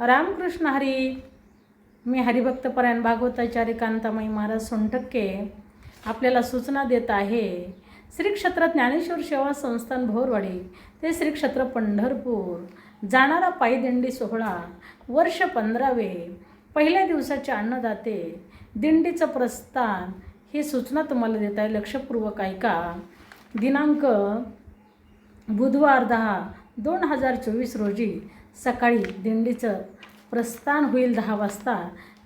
रामकृष्ण हरी. मी हरिभक्तपरायण भागवताचार्य कांतामाई महाराज सोनटक्के आपल्याला सूचना देत आहे. श्री क्षेत्र ज्ञानेश्वर सेवा संस्थान भोरवाडी ते श्री क्षेत्र पंढरपूर. जाणारा पायदिंडी सोहळा वर्ष पंधरावे. पहिल्या दिवसाचे अन्नदाते दिंडीचं प्रस्थान ही सूचना तुम्हाला देत आहे. लक्षपूर्वक ऐका. दिनांक बुधवार दहा दोन हजार चोवीस रोजी सकाळी दिंडीचं प्रस्थान होईल दहा वाजता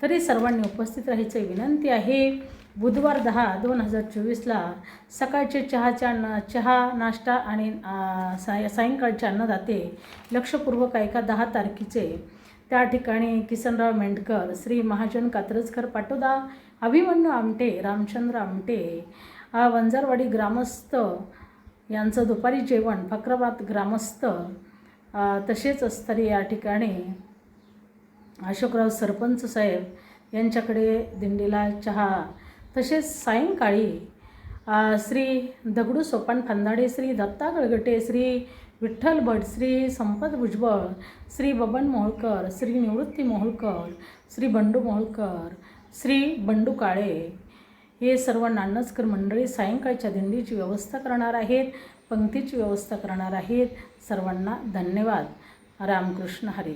तरी सर्वांनी उपस्थित राहायची विनंती आहे. बुधवार दहा दोन हजार चोवीसला सकाळचे चहाच्या न चहा नाश्ता आणि साय सायंकाळचे अन्नदाते लक्षपूर्वक ऐका दहा तारखेचे. त्या ठिकाणी किसनराव मेंढकर श्री महाजन कात्रजकर पाटोदा अभिमन्यू आमटे रामचंद्र आमटे वंजारवाडी ग्रामस्थ यांचं दुपारी जेवण फक्रबाद ग्रामस्थ तसेच असतरी या ठिकाणी अशोकराव सरपंच साहेब यांच्याकडे दिंडीला चहा तसेच सायंकाळी श्री दगडू सोपान फांदाडे श्री दत्ता गळगटे श्री विठ्ठल भट श्री संपत भुजबळ श्री बबन मोहोळकर श्री निवृत्ती मोहोळकर श्री बंडू मोहोळकर श्री बंडू काळे हे सर्व नानसकर मंडळी सायंकाळच्या दिंडीची व्यवस्था करणार आहेत पंक्तीची व्यवस्था करणार आहेत. सर्वांना धन्यवाद. रामकृष्ण हरी.